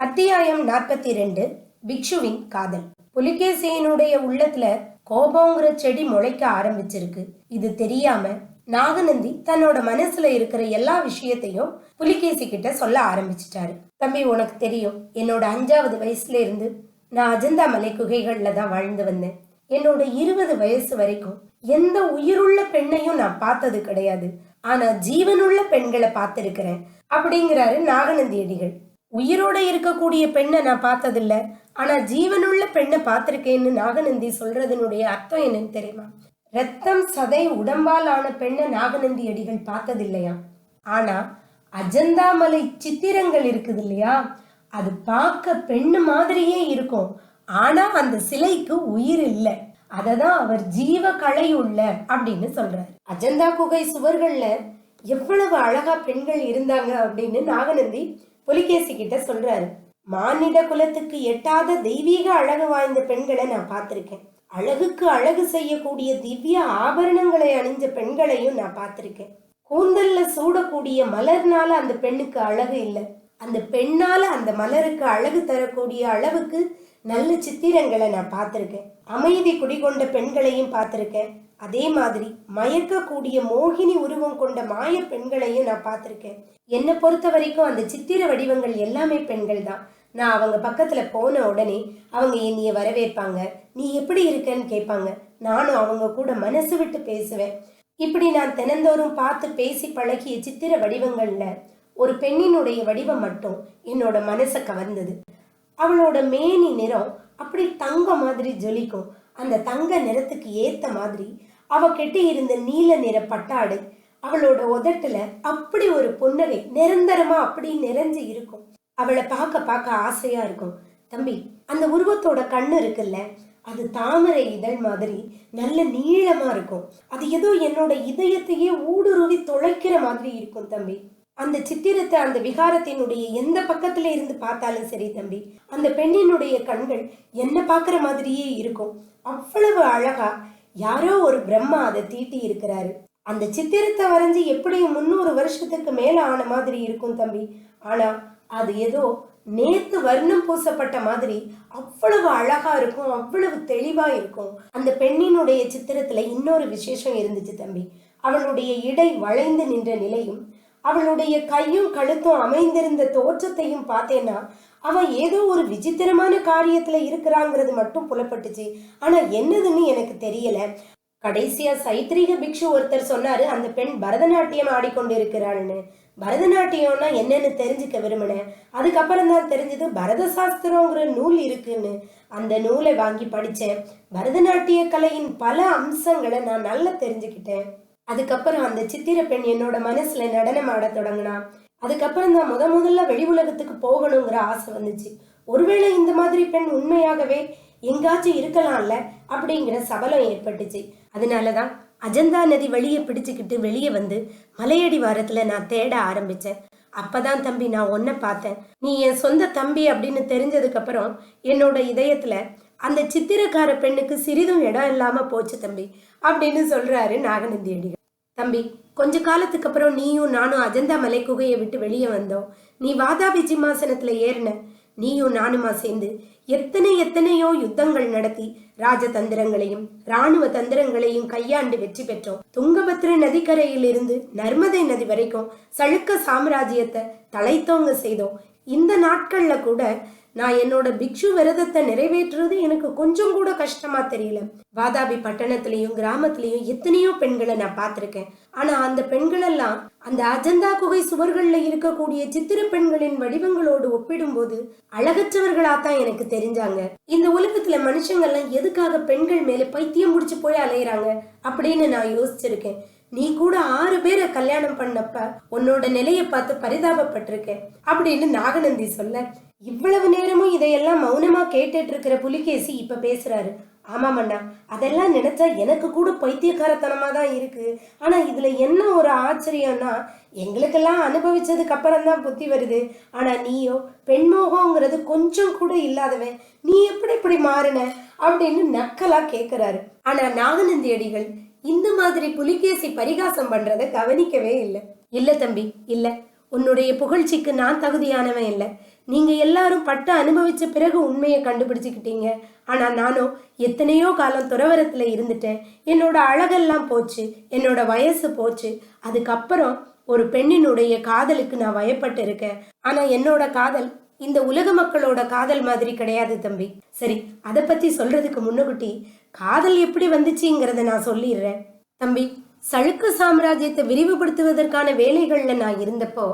அத்தியாயம் நாற்பத்தி ரெண்டு பிக்ஷுவின் காதல். புலிகேசியினுடைய உள்ளத்துல கோபங்கிற செடி முளைக்க ஆரம்பிச்சிருக்கு. இது தெரியாம நாகநந்தி தன்னோட மனசுல இருக்கிற எல்லா விஷயத்தையும் புலிகேசி கிட்ட சொல்ல ஆரம்பிச்சிட்டாரு. தம்பி உனக்கு தெரியும் என்னோட அஞ்சாவது வயசுல இருந்து நான் அஜந்தா மலை குகைகள்ல தான் வாழ்ந்து வந்தேன். என்னோட இருபது வயசு வரைக்கும் எந்த உயிருள்ள பெண்ணையும் நான் பார்த்தது கிடையாது. ஆனா ஜீவனுள்ள பெண்களை பார்த்திருக்கிறேன் அப்படிங்கிறாரு நாகநந்தி அடிகள். உயிரோட இருக்கக்கூடிய பெண்ணை நான் பார்த்ததில்ல. ஆனா ஜீவனுள்ள பெண்ணை பார்த்திருக்கேன்னு நாகநந்தி சொல்றதனுடைய அர்த்தம் என்னன்னு தெரியுமா? ரத்தம் சதை உடம்பால் ஆன பெண்ணை நாகநந்தி அடிகள் பார்த்ததில்லையா? ஆனா அஜந்தாமலை சித்திரங்கள் இருக்குது இல்லையா அது பார்க்க பெண்ணு மாதிரியே இருக்கும். ஆனா அந்த சிலைக்கு உயிர் இல்லை. அததான் அவர் ஜீவ கலை உள்ள அப்படின்னு சொல்றாரு. அஜந்தா குகை சுவர்கள்ல எவ்வளவு அழகா பெண்கள் இருந்தாங்க அப்படின்னு நாகநந்தி புலிகேசி கிட்ட சொல்றாரு மானிட குலத்துக்கு எட்டாத தெய்வீக அழகு வாய்ந்த பெண்களை நான் பார்த்திருக்கேன். அழகுக்கு அழகு செய்யக்கூடிய திவ்ய ஆபரணங்களை அணிஞ்ச பெண்களையும் நான் பார்த்திருக்கேன். கூந்தல்ல சூடக்கூடிய மலர்னால அந்த பெண்ணுக்கு அழகு இல்லை. அந்த பெண்ணால அந்த மலருக்கு அழகு தரக்கூடிய அளவுக்கு நல்ல சித்திரங்களை நான் பார்த்துருக்கேன். அமைதி குடிகொண்ட பெண்களையும் பார்த்துருக்கேன். அதே மாதிரி மயக்கக்கூடிய மோகினி உருவம் கொண்ட மாய பெண்களையும் நான் பார்த்துருக்கேன். என்னை பொறுத்த வரைக்கும் அந்த சித்திர வடிவங்கள் எல்லாமே பெண்கள் தான். நான் அவங்க பக்கத்துல போன உடனே அவங்க என்னைய வரவேற்பாங்க. நீ எப்படி இருக்கன்னு கேட்பாங்க. நானும் அவங்க கூட மனசு விட்டு பேசுவேன். இப்படி நான் தினந்தோறும் பார்த்து பேசி பழகிய சித்திர வடிவங்கள்ல ஒரு பெண்ணினுடைய வடிவம் மட்டும் என்னோட மனசை கவர்ந்தது. அவளோட மேனி நிறம் அப்படி தங்க மாதிரி ஜொலிக்கும். அந்த தங்க நிறத்துக்கு ஏத்த மாதிரி அவ கெட்டி இருந்த நீல நிற பட்டாடை அவளோட உதட்டுல அப்படி ஒரு புன்னகை நிரந்தரமா அப்படி நிறைஞ்சு இருக்கும். அவளை பார்க்க பார்க்க ஆசையா இருக்கும். தம்பி அந்த உருவத்தோட கண்ணு இருக்குல்ல அது தாமரை இதழ் மாதிரி நல்ல நீளமா இருக்கும். அது ஏதோ என்னோட இதயத்தையே ஊடுருவி தொலைக்கிற மாதிரி இருக்கும் தம்பி. அந்த சித்திரத்தை அந்த விகாரத்தினுடைய எந்த பக்கத்துல இருந்து பார்த்தாலும் சரி தம்பி அந்த பெண்ணினுடைய கண்கள் என்ன பார்க்குற மாதிரியே இருக்கும். அவ்வளவு அழகா யாரோ ஒரு பிரம்மா அதை தீட்டி இருக்கிறாரு. அந்த சித்திரத்தை வரைஞ்சி எப்படியும் முந்நூறு வருஷத்துக்கு மேல ஆன மாதிரி இருக்கும் தம்பி. ஆனா அது ஏதோ நேத்து வர்ணம் பூசப்பட்ட மாதிரி அவ்வளவு அழகா இருக்கும் அவ்வளவு தெளிவா இருக்கும். அந்த பெண்ணினுடைய சித்திரத்துல இன்னொரு விசேஷம் இருந்துச்சு தம்பி. அவளுடைய இடை வளைந்து நின்ற நிலையும் அவளுடைய கையும் கழுத்தும் அமைந்திருந்த தோற்றத்தையும் பார்த்தேன்னா அவ ஏதோ ஒரு விசித்திரமான காரியத்துல இருக்கிறாங்கிறது மட்டும் புலப்பட்டுச்சு. ஆனா என்னதுன்னு எனக்கு தெரியல. கடைசியா சைத்ரீக பிக்ஷு ஒருத்தர் சொன்னாரு அந்த பெண் பரதநாட்டியம் ஆடிக்கொண்டிருக்கிறாள்னு. பரதநாட்டியம்னா என்னன்னு தெரிஞ்சுக்க விரும்பினேன் அதுக்கப்புறம் தான் தெரிஞ்சது பரத சாஸ்திரங்கிற நூல் இருக்குன்னு. அந்த நூலை வாங்கி படித்தேன் பரதநாட்டிய கலையின் பல அம்சங்களை நான் நல்லா தெரிஞ்சுக்கிட்டேன். அதுக்கப்புறம் அந்த சித்திர பெண் என்னோட மனசுல நடனம் ஆட தொடங்கினா அதுக்கப்புறம் தான் முத முதல்ல வெளி உலகத்துக்கு போகணுங்கிற ஆசை வந்துச்சு. ஒருவேளை இந்த மாதிரி பெண் உண்மையாகவே எங்காச்சும் இருக்கலாம்ல அப்படிங்கிற சபலம் ஏற்பட்டுச்சு. அதனாலதான் அஜந்தா நதி வழியை பிடிச்சுக்கிட்டு வெளியே வந்து மலையடி வாரத்துல நான் தேட ஆரம்பிச்சேன். அப்பதான் தம்பி நான் ஒன்ன பார்த்தேன். நீ என் சொந்த தம்பி அப்படின்னு தெரிஞ்சதுக்கு அப்புறம் என்னோட இதயத்துல அந்த சித்திரக்கார பெண்ணுக்கு சிறிதும் இடம் இல்லாம போச்சு தம்பி அப்படின்னு சொல்றாரு நாகநந்தி அடிகள் தம்பி கொஞ்ச காலத்துக்கு அப்புறம் நீயும் நானும் அஜந்தா மலை குகையை விட்டு வெளியே வந்தோம். நீ வாதாபி சிம்மாசனத்துல ஏறின. நீயும் நானுமா சேர்ந்து எத்தனை எத்தனையோ யுத்தங்கள் நடத்தி ராஜதந்திரங்களையும் ராணுவ தந்திரங்களையும் கையாண்டு வெற்றி பெற்றோம். துங்கபத்ர நதிக்கரையில் இருந்து நர்மதை நதி வரைக்கும் சளுக்க சாம்ராஜ்யத்தை தலைத்தோங்க செய்தோம். இந்த நாட்கள்ல கூட நான் என்னோட பிக்ஷு விரதத்தை நிறைவேற்றுறது எனக்கு கொஞ்சம் கூட கஷ்டமா தெரியல. வாதாபி பட்டணத்திலையும் கிராமத்திலையும் எத்தனையோ பெண்களை நான் பார்த்துருக்கேன். ஆனா அந்த பெண்களெல்லாம் அந்த அஜந்தா குகை சுவர்கள்ல இருக்கக்கூடிய சித்திர பெண்களின் வடிவங்களோடு ஒப்பிடும்போது அழகற்றவர்களா தான் எனக்கு தெரிஞ்சாங்க. இந்த உலகத்துல மனுஷங்கள்லாம் எதுக்காக பெண்கள் மேல பைத்தியம் முடிச்சு போய் அலையிறாங்க அப்படின்னு நான் யோசிச்சிருக்கேன். நீ கூட ஆறு பேர் கல்யாணம் பண்ணப்ப உன்னோட நிலையை பார்த்து பரிதாபப்பட்டிருக்கேன் அப்படின்னு நாகநந்தி சொல்ல இவ்வளவு நேரமும் இதையெல்லாம் மௌனமா கேட்டுட்டு இருக்கிற புலிகேசி இப்ப பேசுறாரு. ஆமாம் அண்ணா அதெல்லாம் நினைச்சா எனக்கு கூட பைத்தியக்காரத்தனமா தான் இருக்கு. ஆனா இதுல என்ன ஒரு ஆச்சரியம்னா எங்களுக்கெல்லாம் அனுபவிச்சதுக்கு அப்புறம் தான் புத்தி வருது. ஆனா நீயோ பெண்மோகங்கிறது கொஞ்சம் கூட இல்லாதவன் நீ எப்படி இப்படி மாறின? அப்படின்னு நக்கலா கேக்குறாரு. ஆனா நாகநந்தி அடிகள் இந்த மாதிரி புலிகேசி பரிகாசம் பண்றத கவனிக்கவே இல்லை. இல்ல தம்பி இல்ல. உன்னுடைய புகழ்ச்சிக்கு நான் தகுதியானவன் இல்லை. நீங்க எல்லாரும் பட்ட அனுபவிச்ச பிறகு உண்மையை கண்டுபிடிச்சுக்கிட்டீங்க. ஆனா நானும் எத்தனையோ காலம் துறவரத்துல இருந்துட்டேன். என்னோட அழகெல்லாம் போச்சு என்னோட வயசு போச்சு. அதுக்கப்புறம் ஒரு பெண்ணினுடைய காதலுக்கு நான் வயப்பட்டு இருக்கேன். ஆனா என்னோட காதல் இந்த உலக மக்களோட காதல் மாதிரி கிடையாது தம்பி. சரி அதை பத்தி சொல்றதுக்கு முன்னுக்குட்டி காதல் எப்படி வந்துச்சுங்கிறத நான் சொல்லிடுறேன். தம்பி சளுக்க சாம்ராஜ்யத்தை விரிவுபடுத்துவதற்கான வேலைகள்ல நான் இருந்தப்போ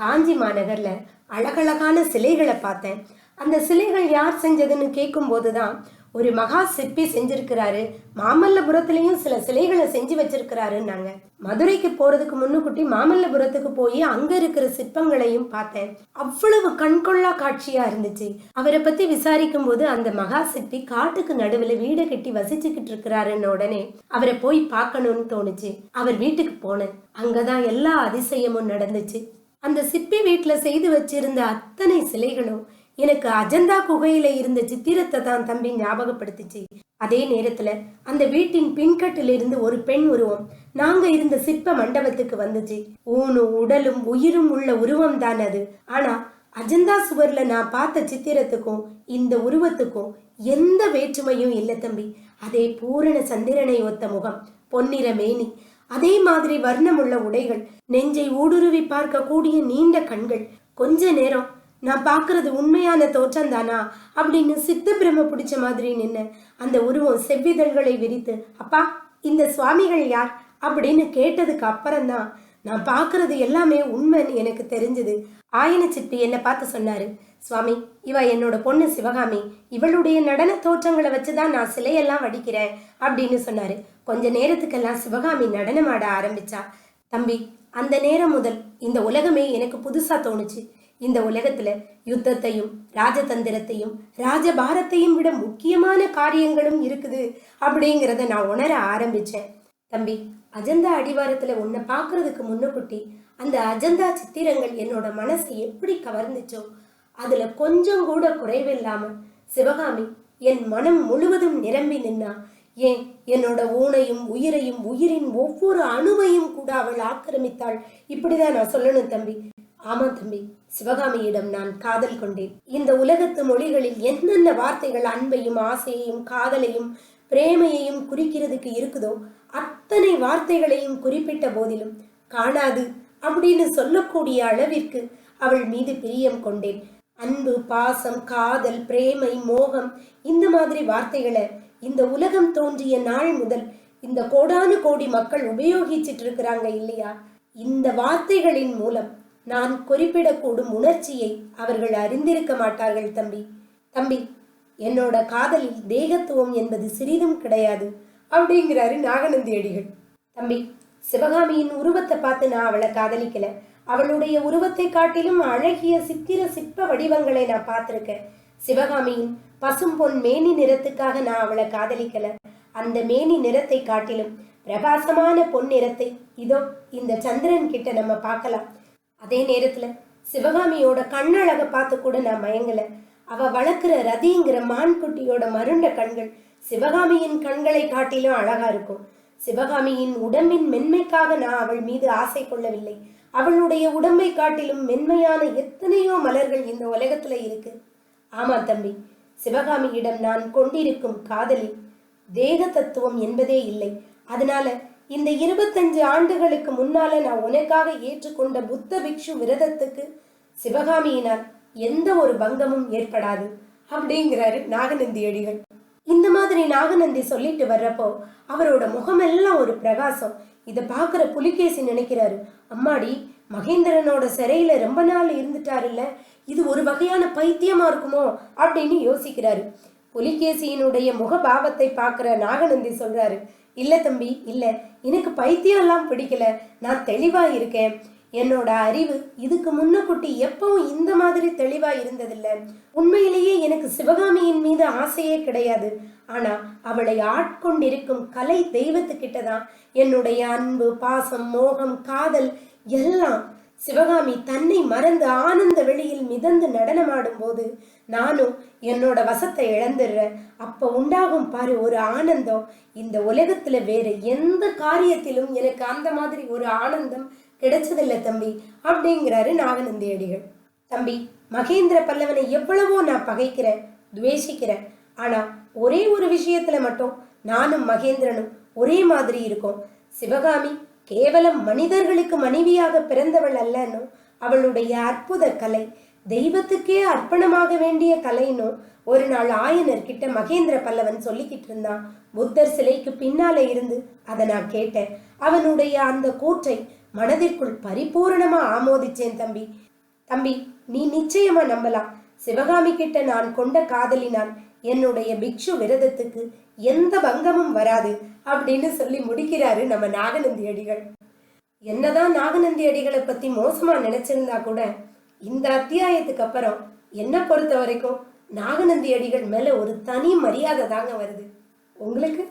காஞ்சி மாநகர்ல அழகழகான சிலைகளை பார்த்தேன். அந்த சிலைகள் யார் செஞ்சதுன்னு கேட்கும்போது தான் ஒரு மகா சிற்பி செஞ்சிருக்கிறாரு. மாமல்லபுரத்துலயும் சில சிலைகளை செஞ்சு வச்சிருக்கிறாருன்னாங்க. மதுரைக்கு போறதுக்கு முன்னுக்குட்டி மாமல்லபுரத்துக்கு போய் அங்க இருக்கிற சிற்பங்களையும் பார்த்தேன். அவ்வளவு கண்கொள்ளா காட்சியா இருந்துச்சு. அவரை பத்தி விசாரிக்கும் போது அந்த மகா சிற்பி காட்டுக்கு நடுவில் வீடு கட்டி வசிச்சுக்கிட்டு இருக்கிறாருன்னு உடனே அவரை போய் பார்க்கணும்னு தோணுச்சு. அவர் வீட்டுக்கு போனேன். அங்கதான் எல்லா அதிசயமும் நடந்துச்சு. அந்த சிற்பி வீட்டுல செய்து வச்சிருந்த அத்தனை சிலைகளும் எனக்கு அஜந்தா குகையில இருந்த சித்திரத்தை தான் தம்பி ஞாபகப்படுத்துச்சு. அதே நேரத்துல அந்த வீட்டின் பின்கட்டிலிருந்து ஒரு பெண் உருவம் நாங்க இருந்த சிற்ப மண்டபத்துக்கு வந்துச்சு. ஊனும் உடலும் உயிரும் உள்ள உருவம் தான் அது. ஆனா அஜந்தா சுவர்ல நான் பார்த்த சித்திரத்துக்கும் இந்த உருவத்துக்கும் எந்த வேற்றுமையும் இல்லை தம்பி. அதே பூரண சந்திரனை ஒத்த முகம் பொன்னிற மேனி. அதே மாதிரி வர்ணமுள்ள உடைகள் நெஞ்சை ஊடுருவி பார்க்கக்கூடிய நீண்ட கண்கள் கொஞ்ச நேரம் நான் பார்க்கறது உண்மையான தோற்றம் தானா அப்படின்னு சித்த பிரம பிடிச்ச மாதிரி நின்று அந்த உருவம் செவ்விதழ்களை விரித்து அப்பா இந்த சுவாமிகள் யார்? அப்படின்னு கேட்டதுக்கு அப்புறம்தான் நான் பார்க்கறது எல்லாமே உண்மைன்னு எனக்கு தெரிஞ்சது. ஆயன சிற்பி என்னை பார்த்து சொன்னாரு சுவாமி இவ என்னோட பொண்ணு சிவகாமி. இவளுடைய நடன தோற்றங்களை வச்சுதான் நான் சிலையெல்லாம் வடிக்கிறேன் அப்படின்னு சொன்னாரு. கொஞ்ச நேரத்துக்கெல்லாம் சிவகாமி நடனமாட ஆரம்பிச்சா தம்பி அந்த நேரம் முதல் இந்த உலகமே எனக்கு புதுசா தோணுச்சு. இந்த உலகத்துல யுத்தத்தையும் ராஜதந்திரத்தையும் ராஜபாரத்தையும் விட முக்கியமான காரியங்களும் இருக்குது அப்படிங்கிறத நான் உணர ஆரம்பிச்சேன். தம்பி அஜந்தா அடிவாரத்துல உன்னை பார்க்கறதுக்கு முன்னுக்குட்டி அந்த அஜந்தா சித்திரங்கள் என்னோட மனசை எப்படி கவர்ந்துச்சோ அதுல கொஞ்சம் கூட குறைவில்லாம சிவகாமி என் மனம் முழுவதும் நிரம்பி நின்னா ஏன் என்னோட ஊனையும் உயிரையும் உயிரின் ஒவ்வொரு அணுவையும் கூட அவள் ஆக்கிரமித்தாள்? இப்படிதான் நான் சொல்லணும் தம்பி. ஆமா தம்பி. சிவகாமியிடம் நான் காதல் கொண்டேன். இந்த உலகத்து மொழிகளில் என்னென்ன வார்த்தைகள் அன்பையும் ஆசையையும் காதலையும் பிரேமையையும் குறிக்கிறதுக்கு இருக்குதோ அத்தனை வார்த்தைகளையும் குறிப்பிட்ட போதிலும் காணாது அப்படின்னு சொல்லக்கூடிய அளவிற்கு அவள் மீது பிரியம் கொண்டேன். அன்பு பாசம் காதல் பிரேமை மோகம் இந்த மாதிரி வார்த்தைகளை இந்த உலகம் தோன்றிய நாள் முதல் இந்த கோடானு கோடி மக்கள் உபயோகிச்சிட்டு இருக்கிறாங்க இல்லையா? இந்த வார்த்தைகளின் மூலம் நான் குறிப்பிடக்கூடும் உணர்ச்சியை அவர்கள் அறிந்திருக்க மாட்டார்கள் தம்பி. தம்பி என்னோட காதலில் தேகத்துவம் என்பது சிறிதும் கிடையாது அப்படிங்கிறாரு நாகநந்தி அடிகள் தம்பி சிவகாமியின் உருவத்தை பார்த்து நான் அவளை காதலிக்கல. அவளுடைய உருவத்தை காட்டிலும் அழகிய சித்திர சிற்ப வடிவங்களை நான் பார்த்திருக்கேன். சிவகாமியின் பசும் பொன் மேனி நிறத்துக்காக நான் அவளை காதலிக்கல. அந்த மேனி நிறத்தை காட்டிலும் பிரகாசமான பொன் நிறத்தை இதோ இந்த சந்திரன் கிட்ட நம்ம பார்க்கலாம். அதே நேரத்துல சிவகாமியோட கண்ணழக பார்த்து கூட நான் மயங்கல. அவ வளர்க்குற ரதிங்கிற மான்குட்டியோட மருண்ட கண்கள் சிவகாமியின் கண்களை காட்டிலும் அழகா இருக்கும். சிவகாமியின் உடம்பின் மென்மைக்காக நான் அவள் மீது ஆசை கொள்ளவில்லை. அவளுடைய உடம்பை காட்டிலும் மென்மையான எத்தனையோ மலர்கள் இந்த உலகத்துல இருக்கு. ஆமா தம்பி சிவகாமியிடம் நான் கொண்டிருக்கும் காதலில் தேக தத்துவம் என்பதே இல்லை. அதனால இந்த இருபத்தஞ்சு ஆண்டுகளுக்கு முன்னால நான் உனக்காக ஏற்றுக்கொண்ட புத்த பிக்ஷு விரதத்துக்கு சிவகாமியினால் எந்த ஒரு பங்கமும் ஏற்படாது அப்படிங்கிறாரு நாகநந்தி அடிகள் இந்த மாதிரி நாகநந்தி சொல்லிட்டு வர்றப்போ அவரோட முகமெல்லாம் ஒரு பிரகாசம். இதை பார்க்குற புலிகேசி நினைக்கிறாரு அம்மாடி மகேந்திரனோட சிறையில ரொம்ப நாள் இருந்துட்டாருல்ல இது ஒரு வகையான பைத்தியமா இருக்குமோ? அப்படின்னு யோசிக்கிறாரு. புலிகேசியினுடைய முகபாவத்தை பார்க்குற நாகநந்தி சொல்றாரு இல்ல தம்பி இல்ல. எனக்கு பைத்தியம் எல்லாம் பிடிக்கல. நான் தெளிவா இருக்கேன் என்னோட அறிவு இதுக்கு முன்னக்குட்டி எப்பவும் இந்த மாதிரி தெளிவா இருந்ததில்ல. உண்மையிலேயே எனக்கு சிவகாமியின் மீது ஆசையே கிடையாது. ஆனா அவளை ஆட்கொண்டிருக்கும் கலை தெய்வத்துக்கிட்ட தான் என்னுடைய அன்பு பாசம் மோகம் காதல் எல்லாம் சிவகாமி தன்னை மறந்து ஆனந்த வெளியில் மிதந்து நடனமாடும் போது நானும் என்னோட வசத்தை இழந்துடுறேன். அப்ப உண்டாகும் பாரு ஒரு ஆனந்தம். இந்த உலகத்துல வேற எந்த காரியத்திலும் எனக்கு அந்த மாதிரி ஒரு ஆனந்தம் கிடைச்சதில்லை தம்பி அப்படிங்கிறாரு நாகநந்தி அடிகள் தம்பி மகேந்திர பல்லவனை எவ்வளவோ நான் பகைக்கிறேன் துவேஷிக்கிறேன். ஆனா ஒரே ஒரு விஷயத்துல மட்டும் நானும் மகேந்திரனும் ஒரே மாதிரி இருக்கோம். சிவகாமி கேவலம் மனிதர்களுக்கு மனைவியாக பிறந்தவள் அல்லனோ அவளுடைய அற்புத கலை தெய்வத்துக்கே அர்ப்பணமாக வேண்டிய கலைன்னு ஒரு நாள் ஆயனர் கிட்ட மகேந்திர பல்லவன் சொல்லிக்கிட்டு இருந்தான் புத்தர் சிலைக்கு பின்னால இருந்து அதை நான் கேட்டேன். அவனுடைய அந்த கூற்றை மனதிற்குள் பரிபூரணமா ஆமோதிச்சேன் தம்பி. தம்பி நீ நிச்சயமா நம்பலாம். சிவகாமி கிட்ட நான் கொண்ட காதலினால் என்னுடைய பிக்ஷு விரதத்துக்கு எந்த பங்கமும் வராது அப்படின்னு சொல்லி முடிக்கிறாரு நம்ம நாகநந்தி அடிகள். என்னதான் நாகநந்தி அடிகளை பத்தி மோசமா நினைச்சிருந்தா கூட இந்த அத்தியாயத்துக்கு அப்புறம் என்ன பொறுத்த வரைக்கும் நாகநந்தி அடிகள் மேல ஒரு தனி மரியாதை தாங்க வருது. உங்களுக்கு?